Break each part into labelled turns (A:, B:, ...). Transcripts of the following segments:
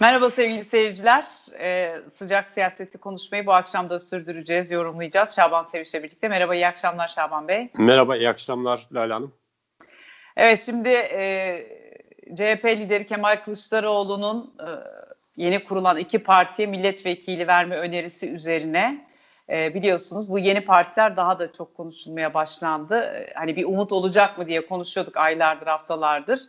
A: Merhaba sevgili seyirciler. Ee, sıcak siyaseti konuşmayı bu akşam da sürdüreceğiz, yorumlayacağız. Şaban Seviş'le birlikte. Merhaba, iyi akşamlar Şaban Bey.
B: Merhaba, iyi akşamlar Lale Hanım.
A: Evet, şimdi e, CHP lideri Kemal Kılıçdaroğlu'nun e, yeni kurulan iki partiye milletvekili verme önerisi üzerine e, biliyorsunuz bu yeni partiler daha da çok konuşulmaya başlandı. E, hani bir umut olacak mı diye konuşuyorduk aylardır, haftalardır.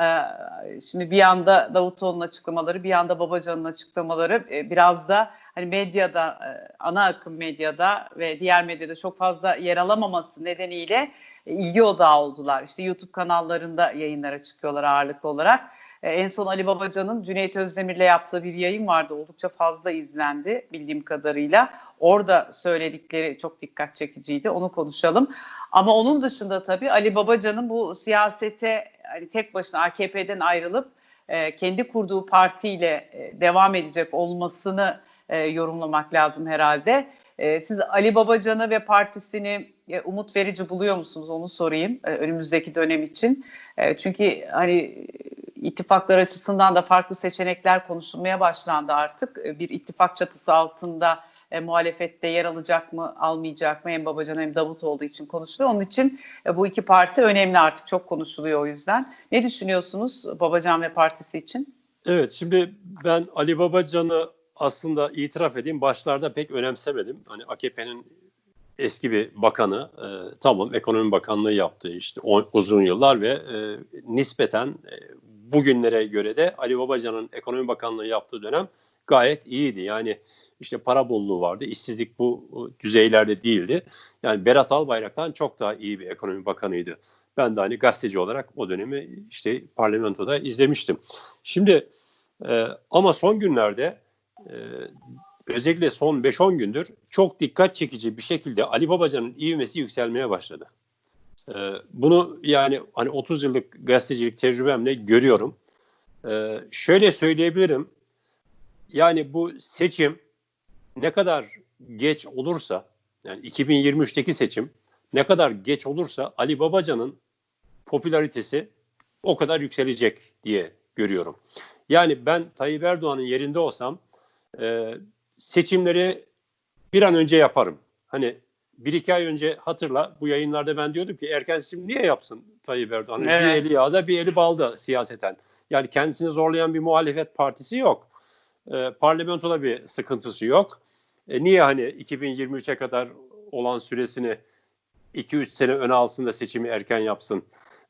A: Ee, şimdi bir yanda Davutoğlu'nun açıklamaları, bir yanda Babacan'ın açıklamaları e, biraz da hani medyada, e, ana akım medyada ve diğer medyada çok fazla yer alamaması nedeniyle e, ilgi odağı oldular. İşte YouTube kanallarında yayınlara çıkıyorlar ağırlıklı olarak. En son Ali Babacan'ın Cüneyt Özdemir'le yaptığı bir yayın vardı. Oldukça fazla izlendi bildiğim kadarıyla. Orada söyledikleri çok dikkat çekiciydi. Onu konuşalım. Ama onun dışında tabii Ali Babacan'ın bu siyasete hani tek başına AKP'den ayrılıp e, kendi kurduğu partiyle e, devam edecek olmasını e, yorumlamak lazım herhalde. E, siz Ali Babacan'ı ve partisini e, umut verici buluyor musunuz? Onu sorayım e, önümüzdeki dönem için. E, çünkü hani ittifaklar açısından da farklı seçenekler konuşulmaya başlandı artık. E, bir ittifak çatısı altında e, muhalefette yer alacak mı, almayacak mı hem Babacan hem Davutoğlu için konuşuluyor. Onun için e, bu iki parti önemli artık çok konuşuluyor o yüzden. Ne düşünüyorsunuz Babacan ve partisi için?
B: Evet şimdi ben Ali Babacan'ı aslında itiraf edeyim başlarda pek önemsemedim. Hani AKP'nin eski bir bakanı e, tamam ekonomi bakanlığı yaptı işte o, uzun yıllar ve e, nispeten e, bugünlere göre de Ali Babacan'ın ekonomi bakanlığı yaptığı dönem gayet iyiydi. Yani işte para bolluğu vardı. İşsizlik bu düzeylerde değildi. Yani Berat Albayrak'tan çok daha iyi bir ekonomi bakanıydı. Ben de hani gazeteci olarak o dönemi işte parlamentoda izlemiştim. Şimdi e, ama son günlerde e, özellikle son 5-10 gündür çok dikkat çekici bir şekilde Ali Babacan'ın ivmesi yükselmeye başladı. E, bunu yani hani 30 yıllık gazetecilik tecrübemle görüyorum. E, şöyle söyleyebilirim. Yani bu seçim ne kadar geç olursa yani 2023'teki seçim ne kadar geç olursa Ali Babacan'ın popülaritesi o kadar yükselecek diye görüyorum. Yani ben Tayyip Erdoğan'ın yerinde olsam e, seçimleri bir an önce yaparım. Hani bir iki ay önce hatırla bu yayınlarda ben diyordum ki erken seçim niye yapsın Tayyip Erdoğan? Evet. Bir eli yağda bir eli balda siyaseten. Yani kendisini zorlayan bir muhalefet partisi yok. E, parlamentoda bir sıkıntısı yok. E, niye hani 2023'e kadar olan süresini 2-3 sene öne alsın da seçimi erken yapsın?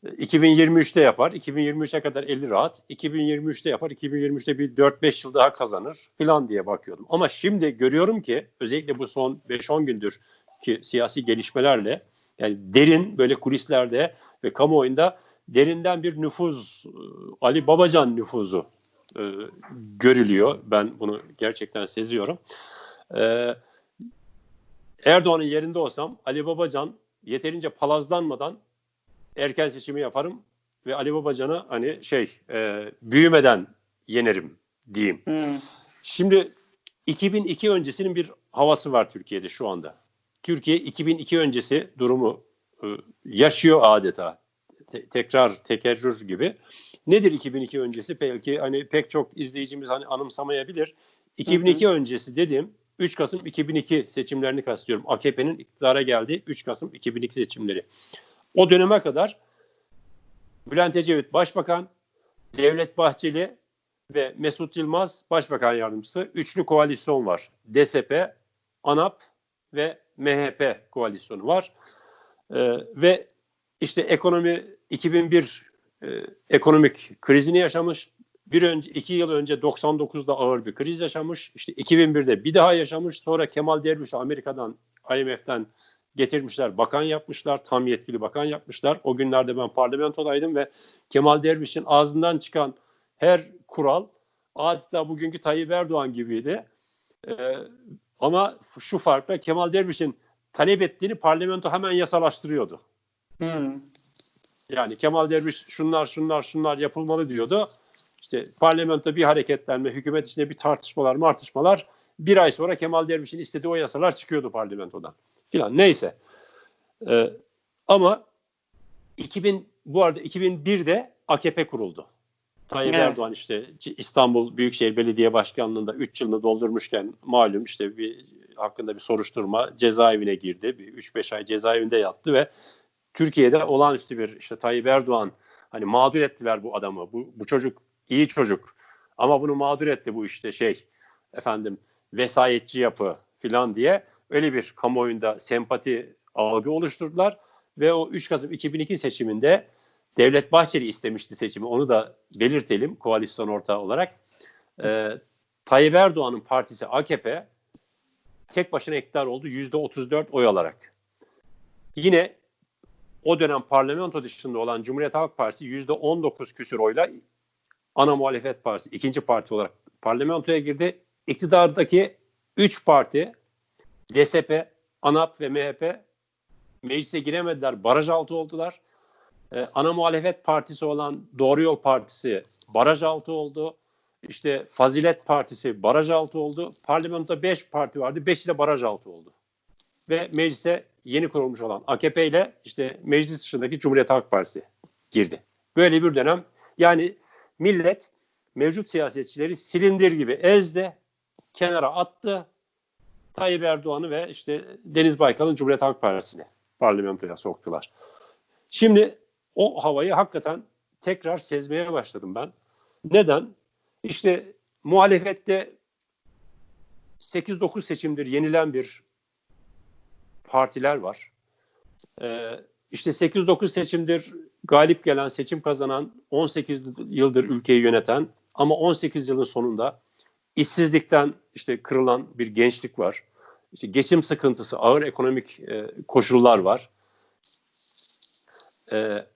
B: 2023'te e, yapar. 2023'e kadar 50 rahat. 2023'te yapar. 2023'te bir 4-5 yıl daha kazanır falan diye bakıyordum. Ama şimdi görüyorum ki özellikle bu son 5-10 gündür ki siyasi gelişmelerle yani derin böyle kulislerde ve kamuoyunda derinden bir nüfuz e, Ali Babacan nüfuzu e, görülüyor. Ben bunu gerçekten seziyorum. Ee, Erdoğan'ın yerinde olsam Ali Babacan yeterince palazlanmadan erken seçimi yaparım ve Ali Babacan'ı hani şey e, büyümeden yenerim diyeyim. Hmm. Şimdi 2002 öncesinin bir havası var Türkiye'de şu anda. Türkiye 2002 öncesi durumu e, yaşıyor adeta. Te- tekrar tekerrür gibi. Nedir 2002 öncesi? Belki hani pek çok izleyicimiz hani anımsamayabilir. 2002 hı hı. öncesi dedim 3 Kasım 2002 seçimlerini kastediyorum. AKP'nin iktidara geldiği 3 Kasım 2002 seçimleri. O döneme kadar Bülent Ecevit Başbakan, Devlet Bahçeli ve Mesut Yılmaz Başbakan Yardımcısı. Üçlü koalisyon var. DSP, ANAP ve MHP koalisyonu var. Ee, ve işte ekonomi 2001 e, ekonomik krizini yaşamış bir önce iki yıl önce 99'da ağır bir kriz yaşamış. İşte 2001'de bir daha yaşamış. Sonra Kemal Derviş Amerika'dan IMF'den getirmişler, bakan yapmışlar, tam yetkili bakan yapmışlar. O günlerde ben parlamentodaydım ve Kemal Derviş'in ağzından çıkan her kural adeta bugünkü Tayyip Erdoğan gibiydi. Ee, ama şu farkla Kemal Derviş'in talep ettiğini parlamento hemen yasalaştırıyordu. Hmm. Yani Kemal Derviş şunlar şunlar şunlar yapılmalı diyordu işte parlamentoda bir hareketlenme, hükümet içinde bir tartışmalar, martışmalar bir ay sonra Kemal Derviş'in istediği o yasalar çıkıyordu parlamentodan filan. Neyse. Ee, ama 2000 bu arada 2001'de AKP kuruldu. Tayyip evet. Erdoğan işte İstanbul Büyükşehir Belediye Başkanlığı'nda 3 yılını doldurmuşken malum işte bir hakkında bir soruşturma cezaevine girdi. Bir 3-5 ay cezaevinde yattı ve Türkiye'de olağanüstü bir işte Tayyip Erdoğan hani mağdur ettiler bu adamı. Bu, bu çocuk iyi çocuk ama bunu mağdur etti bu işte şey efendim vesayetçi yapı filan diye öyle bir kamuoyunda sempati algı oluşturdular ve o 3 Kasım 2002 seçiminde Devlet Bahçeli istemişti seçimi. Onu da belirtelim koalisyon ortağı olarak. Ee, Tayyip Erdoğan'ın partisi AKP tek başına iktidar oldu %34 oy alarak. Yine o dönem parlamento dışında olan Cumhuriyet Halk Partisi %19 küsür oyla ana muhalefet partisi, ikinci parti olarak parlamentoya girdi. İktidardaki 3 parti DSP, ANAP ve MHP meclise giremediler, baraj altı oldular. Ee, ana muhalefet partisi olan Doğru Yol Partisi baraj altı oldu. İşte Fazilet Partisi baraj altı oldu. Parlamentoda 5 parti vardı. 5'i de baraj altı oldu. Ve meclise yeni kurulmuş olan AKP ile işte meclis dışındaki Cumhuriyet Halk Partisi girdi. Böyle bir dönem yani millet mevcut siyasetçileri silindir gibi ezdi, kenara attı. Tayyip Erdoğan'ı ve işte Deniz Baykal'ın Cumhuriyet Halk Partisi'ni parlamentoya soktular. Şimdi o havayı hakikaten tekrar sezmeye başladım ben. Neden? İşte muhalefette 8-9 seçimdir yenilen bir partiler var. Ee, işte 8-9 seçimdir galip gelen, seçim kazanan, 18 yıldır ülkeyi yöneten ama 18 yılın sonunda işsizlikten işte kırılan bir gençlik var. İşte geçim sıkıntısı, ağır ekonomik e, koşullar var. E,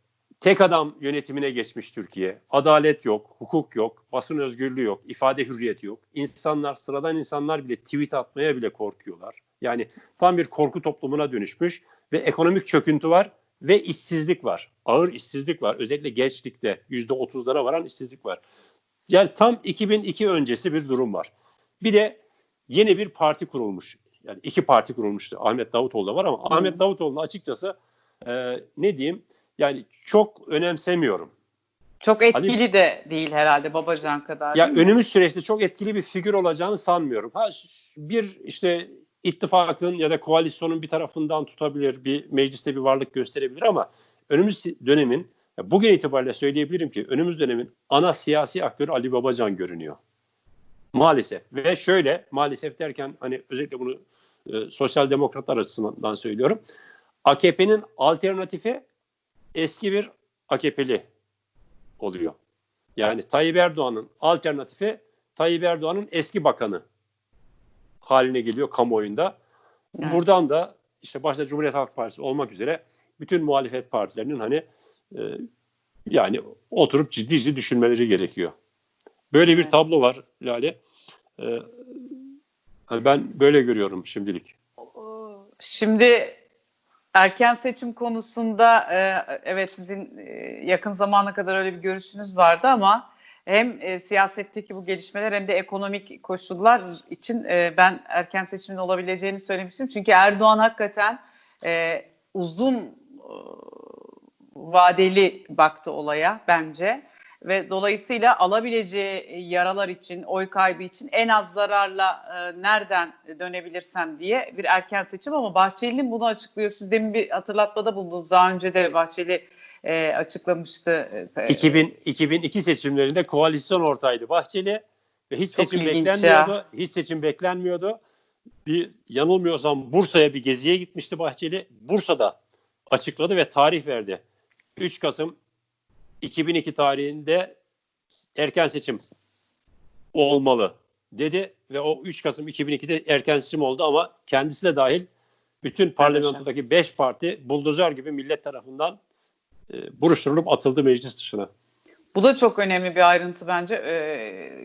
B: tek adam yönetimine geçmiş Türkiye. Adalet yok, hukuk yok, basın özgürlüğü yok, ifade hürriyeti yok. İnsanlar, sıradan insanlar bile tweet atmaya bile korkuyorlar. Yani tam bir korku toplumuna dönüşmüş ve ekonomik çöküntü var ve işsizlik var. Ağır işsizlik var. Özellikle gençlikte yüzde otuzlara varan işsizlik var. Yani tam 2002 öncesi bir durum var. Bir de yeni bir parti kurulmuş. Yani iki parti kurulmuştu. Ahmet Davutoğlu da var ama. Ahmet Davutoğlu açıkçası e, ne diyeyim yani çok önemsemiyorum.
A: Çok etkili hani, de değil herhalde Babacan kadar.
B: Ya önümüz süreçte çok etkili bir figür olacağını sanmıyorum. Ha bir işte ittifakın ya da koalisyonun bir tarafından tutabilir, bir mecliste bir varlık gösterebilir ama önümüz dönemin bugün itibariyle söyleyebilirim ki önümüz dönemin ana siyasi aktörü Ali Babacan görünüyor. Maalesef ve şöyle maalesef derken hani özellikle bunu e, sosyal demokratlar açısından söylüyorum. AKP'nin alternatifi eski bir AKP'li oluyor. Yani Tayyip Erdoğan'ın alternatifi Tayyip Erdoğan'ın eski bakanı haline geliyor kamuoyunda. Evet. Buradan da işte başta Cumhuriyet Halk Partisi olmak üzere bütün muhalefet partilerinin hani e, yani oturup ciddi ciddi düşünmeleri gerekiyor. Böyle bir tablo var Lale. Ee, ben böyle görüyorum şimdilik.
A: Şimdi erken seçim konusunda e, evet sizin e, yakın zamana kadar öyle bir görüşünüz vardı ama hem e, siyasetteki bu gelişmeler hem de ekonomik koşullar için ben erken seçimin olabileceğini söylemiştim. Çünkü Erdoğan hakikaten uzun vadeli baktı olaya bence ve dolayısıyla alabileceği yaralar için, oy kaybı için en az zararla e, nereden dönebilirsem diye bir erken seçim ama Bahçeli'nin bunu açıklıyor. Siz demin bir hatırlatmada bulundunuz. Daha önce de Bahçeli e, açıklamıştı.
B: 2000, 2002 seçimlerinde koalisyon ortağıydı Bahçeli ve hiç Çok seçim beklenmiyordu. Ya. Hiç seçim beklenmiyordu. Bir yanılmıyorsam Bursa'ya bir geziye gitmişti Bahçeli. Bursa'da açıkladı ve tarih verdi. 3 Kasım 2002 tarihinde erken seçim olmalı dedi ve o 3 Kasım 2002'de erken seçim oldu ama kendisi de dahil bütün parlamentodaki 5 parti buldozer gibi millet tarafından e, buruşturulup atıldı meclis dışına.
A: Bu da çok önemli bir ayrıntı bence. Ee,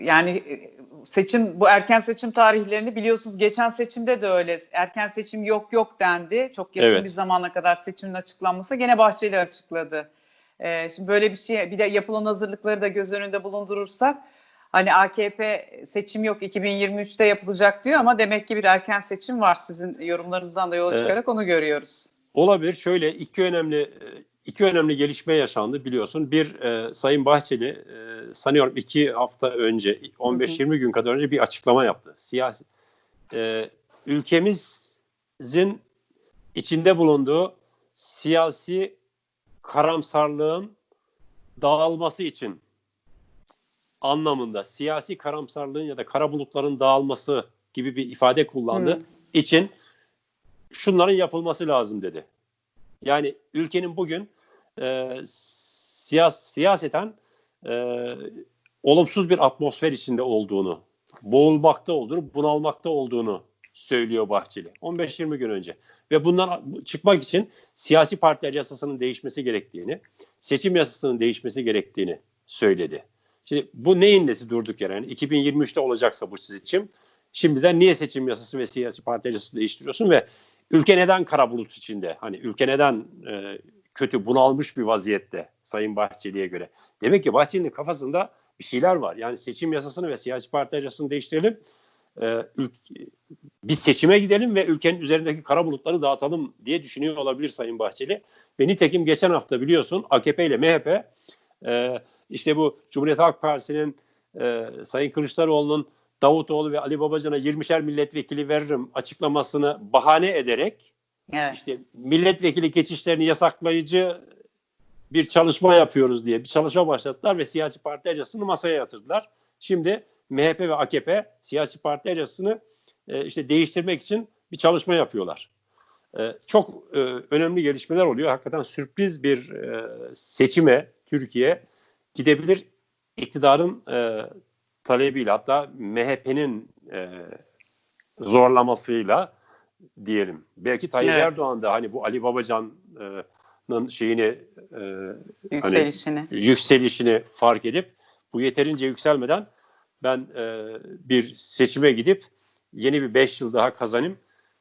A: yani e, seçim bu erken seçim tarihlerini biliyorsunuz geçen seçimde de öyle. Erken seçim yok yok dendi. Çok yakın evet. bir zamana kadar seçimin açıklanması gene Bahçeli açıkladı. Ee, şimdi böyle bir şey bir de yapılan hazırlıkları da göz önünde bulundurursak hani AKP seçim yok 2023'te yapılacak diyor ama demek ki bir erken seçim var sizin yorumlarınızdan da yola çıkarak evet. onu görüyoruz.
B: Olabilir. Şöyle iki önemli e, iki önemli gelişme yaşandı biliyorsun. Bir e, Sayın Bahçeli e, sanıyorum iki hafta önce 15-20 gün kadar önce bir açıklama yaptı. Siyasi e, ülkemizin içinde bulunduğu siyasi karamsarlığın dağılması için anlamında siyasi karamsarlığın ya da kara bulutların dağılması gibi bir ifade kullandı. Hmm. için şunların yapılması lazım dedi. Yani ülkenin bugün e, siyas siyaseten e, olumsuz bir atmosfer içinde olduğunu, boğulmakta olduğunu, bunalmakta olduğunu söylüyor Bahçeli 15-20 gün önce. Ve bundan çıkmak için siyasi partiler yasasının değişmesi gerektiğini, seçim yasasının değişmesi gerektiğini söyledi. Şimdi bu neyin nesi durduk yere? Yani 2023'te olacaksa bu seçim, şimdiden niye seçim yasası ve siyasi parti yasası değiştiriyorsun ve ülke neden kara bulut içinde? Hani ülke neden e, kötü bunalmış bir vaziyette Sayın Bahçeli'ye göre? Demek ki Bahçeli'nin kafasında bir şeyler var. Yani seçim yasasını ve siyasi parti yasasını değiştirelim. E, biz seçime gidelim ve ülkenin üzerindeki kara bulutları dağıtalım diye düşünüyor olabilir Sayın Bahçeli. Ve nitekim geçen hafta biliyorsun AKP ile MHP e, işte bu Cumhuriyet Halk Partisi'nin e, Sayın Kılıçdaroğlu'nun Davutoğlu ve Ali Babacan'a 20'şer milletvekili veririm açıklamasını bahane ederek evet. işte milletvekili geçişlerini yasaklayıcı bir çalışma yapıyoruz diye bir çalışma başlattılar ve siyasi parti yasasını masaya yatırdılar. Şimdi MHP ve AKP siyasi parti yasasını e, işte değiştirmek için bir çalışma yapıyorlar. E, çok e, önemli gelişmeler oluyor. Hakikaten sürpriz bir e, seçime Türkiye gidebilir. İktidarın e, talebiyle hatta MHP'nin e, zorlamasıyla diyelim. Belki Tayyip evet. Erdoğan da hani bu Ali Babacan'ın şeyini e, yükselişini. Hani, yükselişini fark edip bu yeterince yükselmeden ben e, bir seçime gidip yeni bir 5 yıl daha kazanayım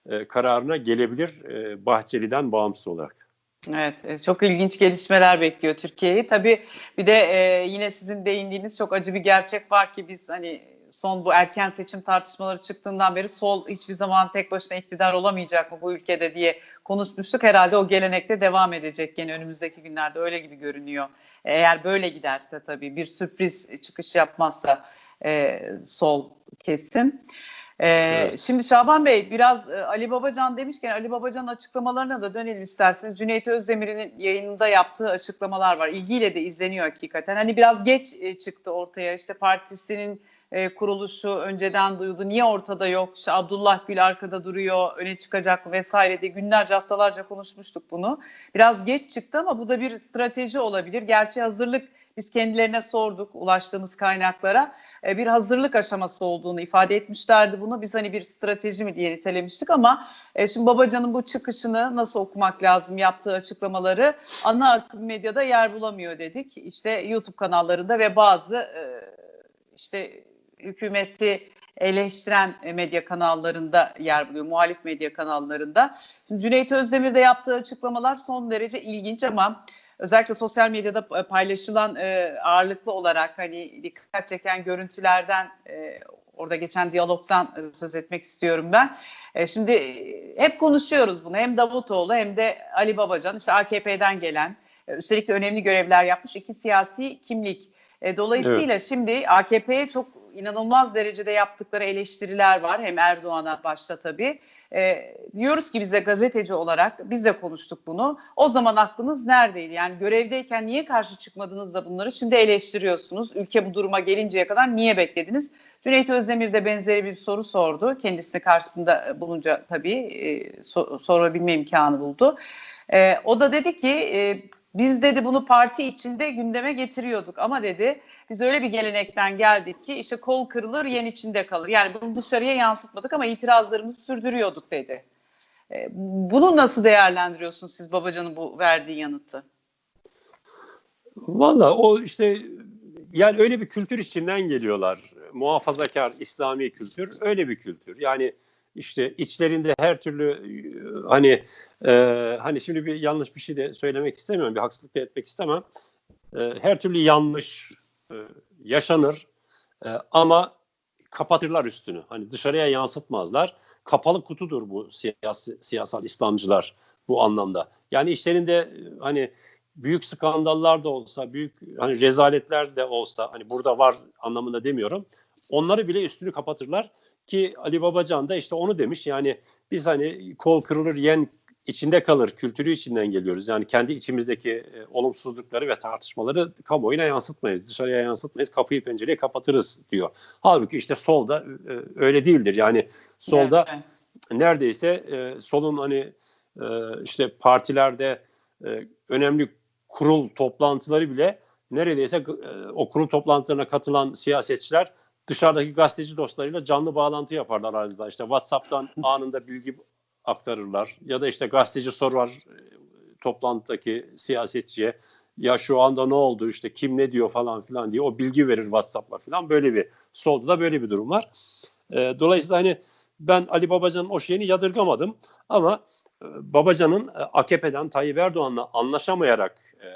B: e, kararına gelebilir e, Bahçeli'den bağımsız olarak.
A: Evet, e, çok ilginç gelişmeler bekliyor Türkiye'yi. Tabii bir de e, yine sizin değindiğiniz çok acı bir gerçek var ki biz hani son bu erken seçim tartışmaları çıktığından beri sol hiçbir zaman tek başına iktidar olamayacak mı bu ülkede diye konuşmuştuk. Herhalde o gelenekte devam edecek yine önümüzdeki günlerde öyle gibi görünüyor. Eğer böyle giderse tabii bir sürpriz çıkış yapmazsa e, sol kesim. Ee, evet. Şimdi Şaban Bey biraz e, Ali Babacan demişken Ali Babacan'ın açıklamalarına da dönelim isterseniz. Cüneyt Özdemir'in yayınında yaptığı açıklamalar var. İlgiyle de izleniyor hakikaten. Hani biraz geç e, çıktı ortaya işte partisinin e, kuruluşu önceden duyuldu. Niye ortada yok? İşte Abdullah Gül arkada duruyor, öne çıkacak vesaire diye günlerce haftalarca konuşmuştuk bunu. Biraz geç çıktı ama bu da bir strateji olabilir. Gerçi hazırlık biz kendilerine sorduk ulaştığımız kaynaklara e, bir hazırlık aşaması olduğunu ifade etmişlerdi bunu. Biz hani bir strateji mi diye nitelemiştik ama e, şimdi Babacan'ın bu çıkışını nasıl okumak lazım yaptığı açıklamaları ana akım medyada yer bulamıyor dedik. İşte YouTube kanallarında ve bazı e, işte hükümeti eleştiren medya kanallarında yer buluyor, muhalif medya kanallarında. Şimdi Cüneyt Özdemir'de yaptığı açıklamalar son derece ilginç ama özellikle sosyal medyada paylaşılan e, ağırlıklı olarak hani dikkat çeken görüntülerden e, orada geçen diyalogdan e, söz etmek istiyorum ben. E, şimdi hep konuşuyoruz bunu hem Davutoğlu hem de Ali Babacan işte AKP'den gelen e, üstelik de önemli görevler yapmış iki siyasi kimlik. E, dolayısıyla evet. şimdi AKP'ye çok inanılmaz derecede yaptıkları eleştiriler var. Hem Erdoğan'a başta tabii. E, diyoruz ki bize gazeteci olarak biz de konuştuk bunu. O zaman aklınız neredeydi? Yani görevdeyken niye karşı çıkmadınız da bunları şimdi eleştiriyorsunuz? Ülke bu duruma gelinceye kadar niye beklediniz? Cüneyt Özdemir de benzeri bir soru sordu. Kendisini karşısında bulunca tabii e, so- sorabilme imkanı buldu. E, o da dedi ki e, biz dedi bunu parti içinde gündeme getiriyorduk ama dedi biz öyle bir gelenekten geldik ki işte kol kırılır yen içinde kalır. Yani bunu dışarıya yansıtmadık ama itirazlarımızı sürdürüyorduk dedi. E, bunu nasıl değerlendiriyorsunuz siz Babacan'ın bu verdiği yanıtı?
B: Valla o işte yani öyle bir kültür içinden geliyorlar. Muhafazakar İslami kültür öyle bir kültür. Yani işte içlerinde her türlü e, hani e, hani şimdi bir yanlış bir şey de söylemek istemiyorum, bir haksızlık da etmek istemem. E, her türlü yanlış e, yaşanır e, ama kapatırlar üstünü. Hani dışarıya yansıtmazlar. Kapalı kutudur bu siyasi, siyasal İslamcılar bu anlamda. Yani işlerinde hani büyük skandallar da olsa, büyük hani rezaletler de olsa hani burada var anlamında demiyorum. Onları bile üstünü kapatırlar ki Ali Babacan da işte onu demiş. Yani biz hani kol kırılır yen içinde kalır kültürü içinden geliyoruz. Yani kendi içimizdeki e, olumsuzlukları ve tartışmaları kamuoyuna yansıtmayız, dışarıya yansıtmayız, kapıyı pencereyi kapatırız diyor. Halbuki işte solda e, öyle değildir. Yani solda evet. neredeyse e, solun hani e, işte partilerde e, önemli kurul toplantıları bile neredeyse e, o kurul toplantılarına katılan siyasetçiler dışarıdaki gazeteci dostlarıyla canlı bağlantı yaparlar halinde. İşte WhatsApp'tan anında bilgi aktarırlar ya da işte gazeteci sorar e, toplantıdaki siyasetçiye ya şu anda ne oldu işte kim ne diyor falan filan diye o bilgi verir WhatsApp'la filan böyle bir solda da böyle bir durum var. E, dolayısıyla hani ben Ali Babacan'ın o şeyini yadırgamadım ama e, Babacan'ın e, AKP'den Tayyip Erdoğan'la anlaşamayarak e,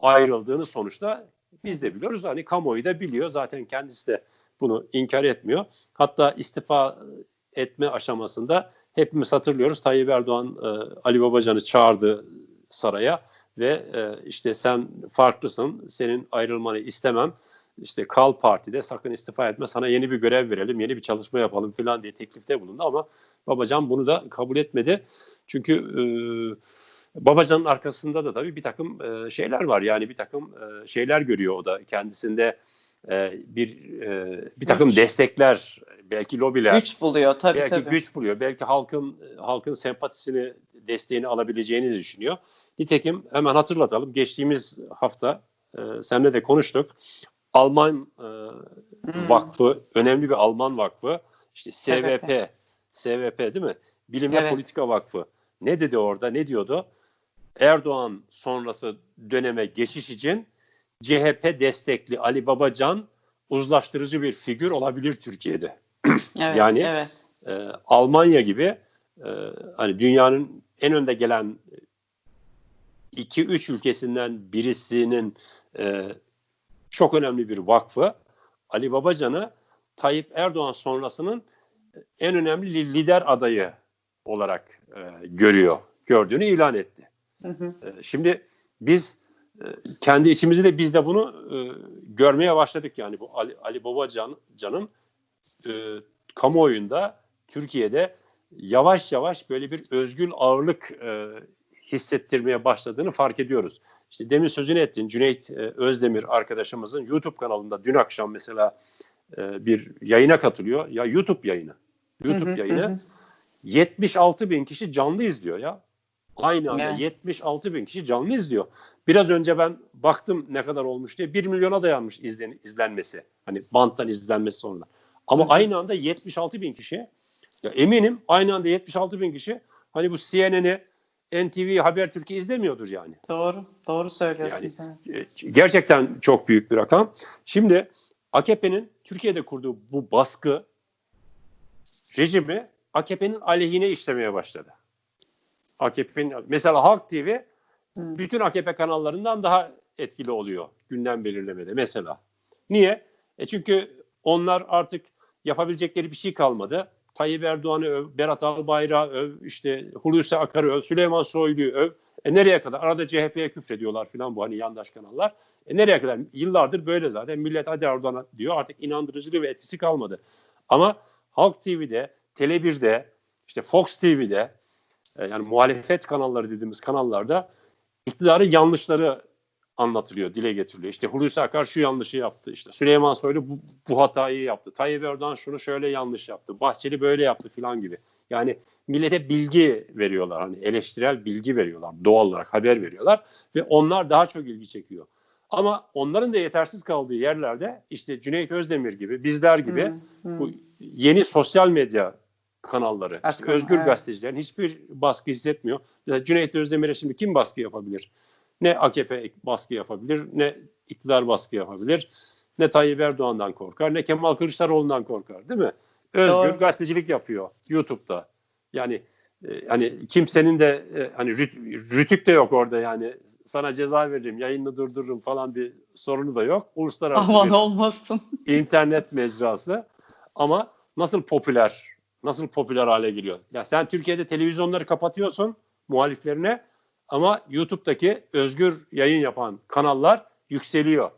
B: ayrıldığını sonuçta biz de biliyoruz. Hani kamuoyu da biliyor. Zaten kendisi de bunu inkar etmiyor. Hatta istifa etme aşamasında hepimiz hatırlıyoruz. Tayyip Erdoğan e, Ali Babacan'ı çağırdı saraya ve e, işte sen farklısın, senin ayrılmanı istemem. İşte kal partide sakın istifa etme sana yeni bir görev verelim, yeni bir çalışma yapalım falan diye teklifte bulundu ama Babacan bunu da kabul etmedi. Çünkü e, Babacan'ın arkasında da tabii bir takım e, şeyler var. Yani bir takım e, şeyler görüyor o da kendisinde e, bir e, bir takım güç. destekler, belki lobiler.
A: Güç buluyor tabii
B: belki
A: tabii.
B: güç buluyor. Belki halkın halkın sempatisini, desteğini alabileceğini de düşünüyor. Nitekim hemen hatırlatalım. Geçtiğimiz hafta e, seninle de konuştuk. Alman e, hmm. vakfı, önemli bir Alman vakfı. İşte SVP, SVP, SVP değil mi? Bilim evet. ve Politika Vakfı. Ne dedi orada? Ne diyordu? Erdoğan sonrası döneme geçiş için CHP destekli Ali Babacan uzlaştırıcı bir figür olabilir Türkiye'de. Evet, yani evet. E, Almanya gibi e, hani dünyanın en önde gelen 2-3 ülkesinden birisinin e, çok önemli bir vakfı Ali Babacan'ı Tayyip Erdoğan sonrasının en önemli lider adayı olarak e, görüyor, gördüğünü ilan etti. Hı hı. E, şimdi biz kendi içimizde de biz de bunu e, görmeye başladık yani bu Ali, Ali Babacan canın e, kamuoyunda Türkiye'de yavaş yavaş böyle bir özgül ağırlık e, hissettirmeye başladığını fark ediyoruz. İşte demin sözünü ettin Cüneyt e, Özdemir arkadaşımızın YouTube kanalında dün akşam mesela e, bir yayına katılıyor. Ya YouTube yayını. YouTube yayını 76 bin kişi canlı izliyor ya. Aynı anda evet. 76 bin kişi canlı izliyor. Biraz önce ben baktım ne kadar olmuş diye 1 milyona dayanmış izlen, izlenmesi. Hani banttan izlenmesi sonra. Ama aynı anda 76 bin kişi. Ya eminim aynı anda 76 bin kişi hani bu CNN'i NTV Haber Türkiye izlemiyordur yani.
A: Doğru. Doğru söylüyorsun
B: yani, sen. Gerçekten çok büyük bir rakam. Şimdi AKP'nin Türkiye'de kurduğu bu baskı rejimi AKP'nin aleyhine işlemeye başladı. AKP'nin mesela Halk TV bütün AKP kanallarından daha etkili oluyor gündem belirlemede mesela. Niye? E çünkü onlar artık yapabilecekleri bir şey kalmadı. Tayyip Erdoğan'ı öv, Berat Albayrak'ı öv, işte Hulusi Akar'ı öv, Süleyman Soylu'yu öv. E nereye kadar? Arada CHP'ye küfrediyorlar falan bu hani yandaş kanallar. E nereye kadar? Yıllardır böyle zaten. Millet hadi Erdoğan'a diyor. Artık inandırıcılığı ve etkisi kalmadı. Ama Halk TV'de, Tele1'de, işte Fox TV'de e, yani muhalefet kanalları dediğimiz kanallarda iktidarın yanlışları anlatılıyor, dile getiriliyor. İşte Hulusi Akar şu yanlışı yaptı. İşte Süleyman Soylu bu, bu hatayı yaptı. Tayyip Erdoğan şunu şöyle yanlış yaptı. Bahçeli böyle yaptı filan gibi. Yani millete bilgi veriyorlar. Hani eleştirel bilgi veriyorlar. Doğal olarak haber veriyorlar. Ve onlar daha çok ilgi çekiyor. Ama onların da yetersiz kaldığı yerlerde işte Cüneyt Özdemir gibi, bizler gibi hmm, hmm. bu yeni sosyal medya kanalları, işte özgür evet. gazetecilerin hiçbir baskı hissetmiyor. Mesela Cüneyt Özdemir'e şimdi kim baskı yapabilir? Ne AKP baskı yapabilir, ne iktidar baskı yapabilir, ne Tayyip Erdoğan'dan korkar, ne Kemal Kılıçdaroğlu'ndan korkar değil mi? Özgür Doğru. gazetecilik yapıyor YouTube'da. Yani e, hani kimsenin de e, hani rüt, rütük de yok orada yani sana ceza veririm, yayını durdururum falan bir sorunu da yok. Uluslararası
A: Aman olmasın.
B: internet mecrası ama nasıl popüler nasıl popüler hale geliyor? Ya sen Türkiye'de televizyonları kapatıyorsun muhaliflerine Ama YouTube'daki özgür yayın yapan kanallar yükseliyor.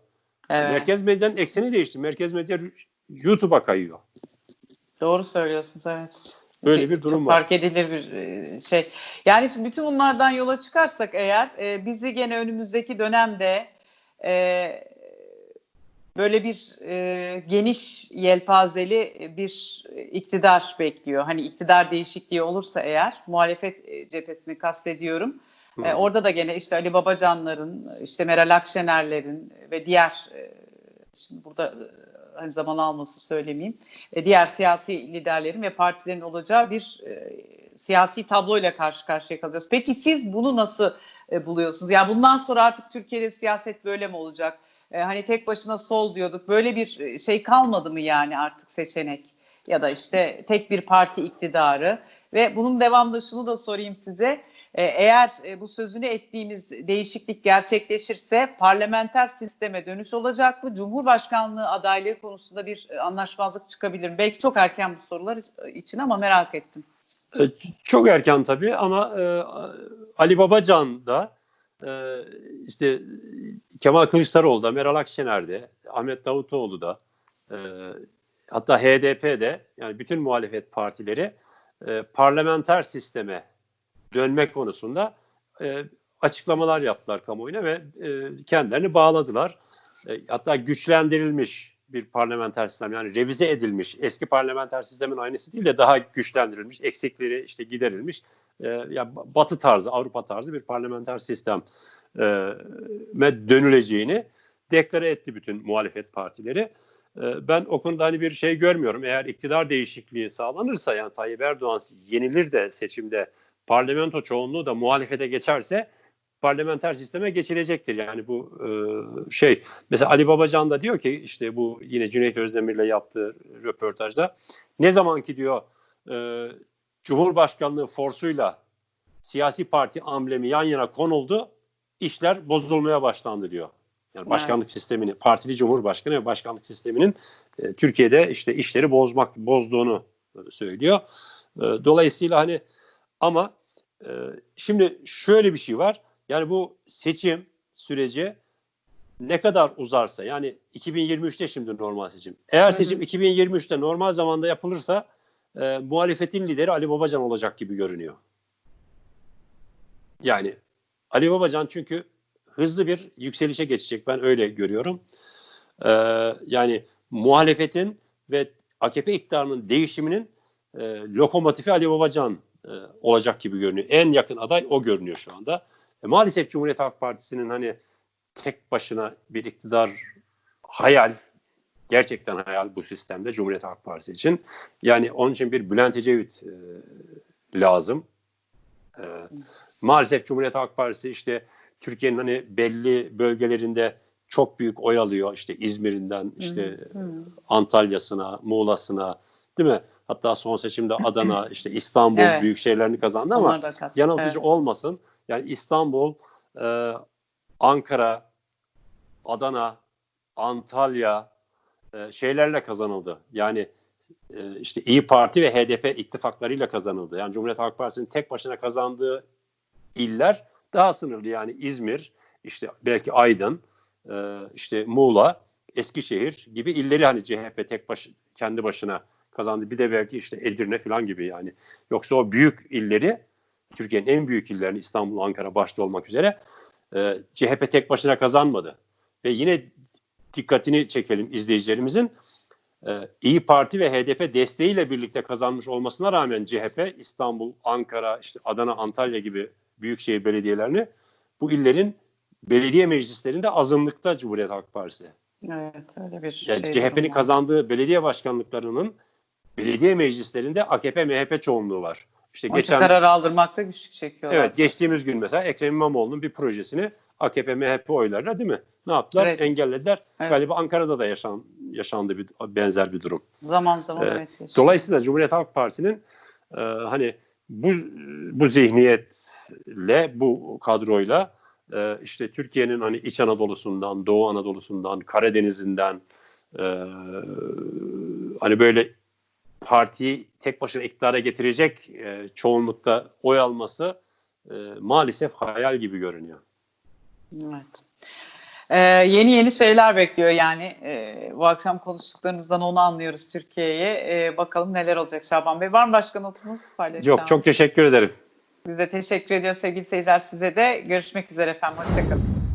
B: Evet. Merkez medyanın ekseni değişti. Merkez medya YouTube'a kayıyor.
A: Doğru söylüyorsunuz evet.
B: Böyle bir durum
A: Çok
B: var.
A: Fark edilir bir e, şey. Yani şimdi bütün bunlardan yola çıkarsak eğer e, bizi gene önümüzdeki dönemde e, böyle bir e, geniş yelpazeli bir iktidar bekliyor. Hani iktidar değişikliği olursa eğer muhalefet e, cephesini kastediyorum. E, orada da gene işte Ali Babacanların, işte Meral Akşener'lerin ve diğer e, şimdi burada e, hani zaman alması söylemeyeyim. E, diğer siyasi liderlerin ve partilerin olacağı bir e, siyasi tabloyla karşı karşıya kalacağız. Peki siz bunu nasıl e, buluyorsunuz? Yani bundan sonra artık Türkiye'de siyaset böyle mi olacak? E, hani tek başına sol diyorduk. Böyle bir e, şey kalmadı mı yani artık seçenek? Ya da işte tek bir parti iktidarı. Ve bunun devamında şunu da sorayım size. E, eğer e, bu sözünü ettiğimiz değişiklik gerçekleşirse parlamenter sisteme dönüş olacak mı? Cumhurbaşkanlığı adaylığı konusunda bir anlaşmazlık çıkabilir mi? Belki çok erken bu sorular için ama merak ettim.
B: Çok erken tabii ama Ali Babacan da işte Kemal Kılıçdaroğlu da, Meral Akşener de, Ahmet Davutoğlu da hatta HDP de yani bütün muhalefet partileri parlamenter sisteme dönmek konusunda e, açıklamalar yaptılar kamuoyuna ve e, kendilerini bağladılar. E, hatta güçlendirilmiş bir parlamenter sistem yani revize edilmiş eski parlamenter sistemin aynısı değil de daha güçlendirilmiş eksikleri işte giderilmiş e, ya batı tarzı Avrupa tarzı bir parlamenter sisteme dönüleceğini deklare etti bütün muhalefet partileri. E, ben o konuda hani bir şey görmüyorum. Eğer iktidar değişikliği sağlanırsa yani Tayyip Erdoğan yenilir de seçimde parlamento çoğunluğu da muhalefete geçerse parlamenter sisteme geçilecektir. Yani bu e, şey mesela Ali Babacan da diyor ki işte bu yine Cüneyt Özdemir'le yaptığı röportajda ne zaman ki diyor e, Cumhurbaşkanlığı forsuyla siyasi parti amblemi yan yana konuldu işler bozulmaya başlandı diyor. Yani başkanlık evet. sistemini, partili cumhurbaşkanı ve başkanlık sisteminin e, Türkiye'de işte işleri bozmak bozduğunu söylüyor. E, dolayısıyla hani ama e, şimdi şöyle bir şey var. Yani bu seçim süreci ne kadar uzarsa yani 2023'te şimdi normal seçim. Eğer seçim 2023'te normal zamanda yapılırsa e, muhalefetin lideri Ali Babacan olacak gibi görünüyor. Yani Ali Babacan çünkü hızlı bir yükselişe geçecek. Ben öyle görüyorum. Ee, yani muhalefetin ve AKP iktidarının değişiminin e, lokomotifi Ali Babacan e, olacak gibi görünüyor. En yakın aday o görünüyor şu anda. E, maalesef Cumhuriyet Halk Partisi'nin hani tek başına bir iktidar hayal, gerçekten hayal bu sistemde Cumhuriyet Halk Partisi için. Yani onun için bir Bülent Ecevit e, lazım. E, maalesef Cumhuriyet Halk Partisi işte Türkiye'nin hani belli bölgelerinde çok büyük oy alıyor. İşte İzmir'inden işte Antalya'sına, Muğla'sına değil mi? Hatta son seçimde Adana, işte İstanbul evet. büyük şehirlerini kazandı ama yanıltıcı evet. olmasın. Yani İstanbul, e, Ankara, Adana, Antalya e, şeylerle kazanıldı. Yani e, işte İyi Parti ve HDP ittifaklarıyla kazanıldı. Yani Cumhuriyet Halk Partisi'nin tek başına kazandığı iller daha sınırlı. Yani İzmir, işte belki Aydın, e, işte Muğla, Eskişehir gibi illeri hani CHP tek baş kendi başına kazandı. Bir de belki işte Edirne falan gibi yani. Yoksa o büyük illeri Türkiye'nin en büyük illerini İstanbul, Ankara başta olmak üzere CHP tek başına kazanmadı. Ve yine dikkatini çekelim izleyicilerimizin. E, İyi Parti ve HDP desteğiyle birlikte kazanmış olmasına rağmen CHP İstanbul, Ankara, işte Adana, Antalya gibi büyükşehir belediyelerini bu illerin belediye meclislerinde azınlıkta Cumhuriyet Halk Partisi.
A: Evet öyle bir
B: yani şey. CHP'nin kazandığı belediye başkanlıklarının belediye meclislerinde AKP MHP çoğunluğu var.
A: İşte Onun geçen karar aldırmakta güçlük çekiyorlar.
B: Evet, geçtiğimiz gün mesela Ekrem İmamoğlu'nun bir projesini AKP MHP oylarla değil mi? Ne yaptılar? Evet. Engellediler. Evet. Galiba Ankara'da da yaşan, yaşandı bir benzer bir durum.
A: Zaman zaman ee, evet. Yaşandı.
B: Dolayısıyla Cumhuriyet Halk Partisi'nin e, hani bu bu zihniyetle bu kadroyla e, işte Türkiye'nin hani İç Anadolu'sundan, Doğu Anadolu'sundan, Karadeniz'inden e, hani böyle partiyi tek başına iktidara getirecek e, çoğunlukta oy alması e, maalesef hayal gibi görünüyor.
A: Evet. Ee, yeni yeni şeyler bekliyor yani e, bu akşam konuştuklarımızdan onu anlıyoruz Türkiye'ye. E, bakalım neler olacak Şaban Bey. Var mı başka notunuz paylaşacağım?
B: Yok çok teşekkür ederim.
A: Biz de teşekkür ediyoruz sevgili seyirciler size de. Görüşmek üzere efendim. Hoşçakalın.